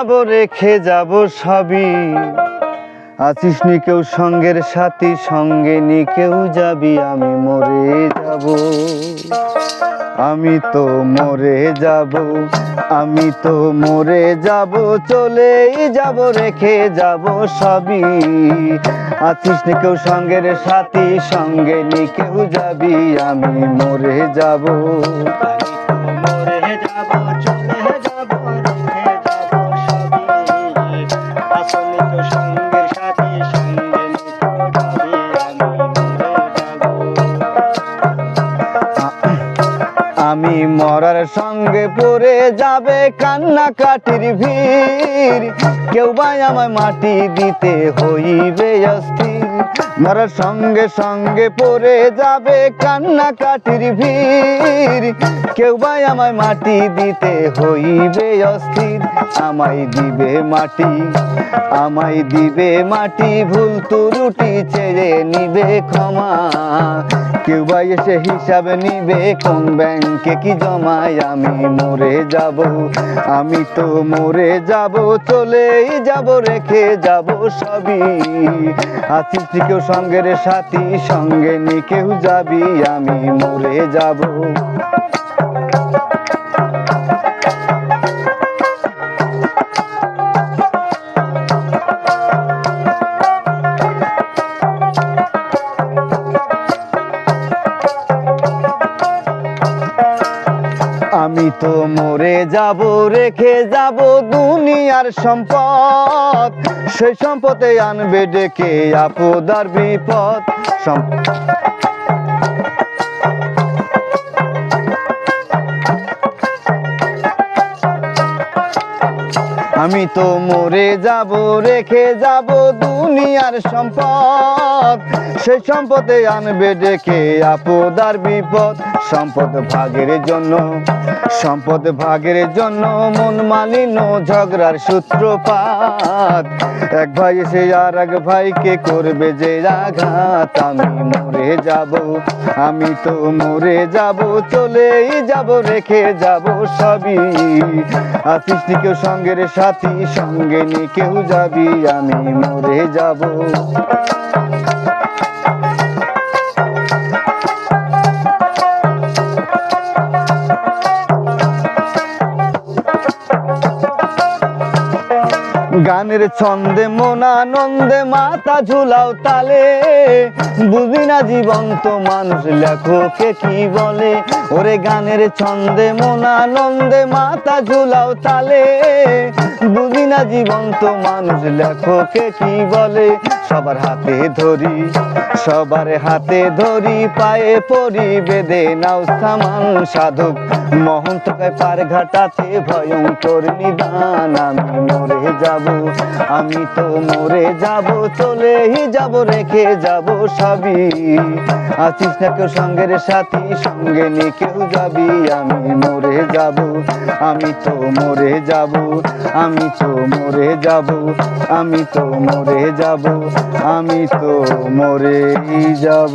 যাব রেখে যাব সবই। আছিস নি কেউ সঙ্গের সাথী, সঙ্গে নি কেউ যাবি, আমি মরে যাব। আমি তো মরে যাব, আমি তো মরে যাব, চলেই যাব, রেখে যাব সবই। আছিস নি কেউ সঙ্গের সাথী, সঙ্গে নি কেউ যাবি, আমি মরে যাব। মরে যাব মরার সঙ্গে পড়ে যাবে কান্না কাটির ভিড়। কেউ ভাই আমায় মাটি দিতে হইবে অস্থির। মরার সঙ্গে সঙ্গে পড়ে যাবে কান্না কাটির ভিড়। কেউ ভাই আমায় মাটি দিতে হইবে অস্থির। আমায় দিবে মাটি, আমায় দিবে মাটি। ভুল ত্রুটি ছেড়ে নিবে ক্ষমা। কেউ বা এসে হিসাব নিবে কোন ব্যাংকে কি জমায়? আমি মরে যাব, আমি তো মরে যাব, চলেই যাব, রেখে যাব সবই। আছিস কেউ সঙ্গে রে সাথী, সঙ্গে নি কেউ যাবি, আমি মরে যাব। তো মরে যাব রেখে যাব দুনিয়ার সম্পদ। সেই সম্পদে আনবে ডেকে আপদার বিপদ। সম- আমি তো মরে যাব, রেখে যাব দুনিয়ার সম্পদ। সেই সম্পদে আনবে ডেকে আপদার বিপদ। সম্পদ ভাগের জন্য, সম্পদ ভাগের জন্য মন মালিন্য ঝগড়ার সূত্রপাত। এক ভাই এসে আর এক ভাইকে করবে যে আঘাত। আমি মরে যাব, আমি তো মরে যাব, চলেই যাব, রেখে যাব সবই। কেউ সঙ্গের সাথী সঙ্গে নিয়ে কেউ যাবি আমি মরে যাব। গানের ছন্দে মন আনন্দে মাথা ঝুলাও তালে। বুঝি না জীবন্ত মানুষ, লেখকে কি বলে? ওরে গানের ছন্দে মন আনন্দে মাথা ঝুলাও তালে। বুঝি না জীবন্ত মানুষ, লেখকে কি বলে? সবার হাতে ধরি, সবার হাতে ধরি, পায়ে পরি বেদে নাও সামান সাধক। মহন্ত কায় পার ঘাটাতে ভয়ঙ্কর নিদান, আমি মরে যাব। আমি তো মরে যাব, চলেই যাব, রেখে যাব সবই। আছিস না কেউ সঙ্গের সাথী, সঙ্গে নি কেউ যাবি? আমি মরে যাব, আমি তো মরে যাব, আমি তো মরে যাব, আমি তো মরে যাব, আমি তো মরেই যাব।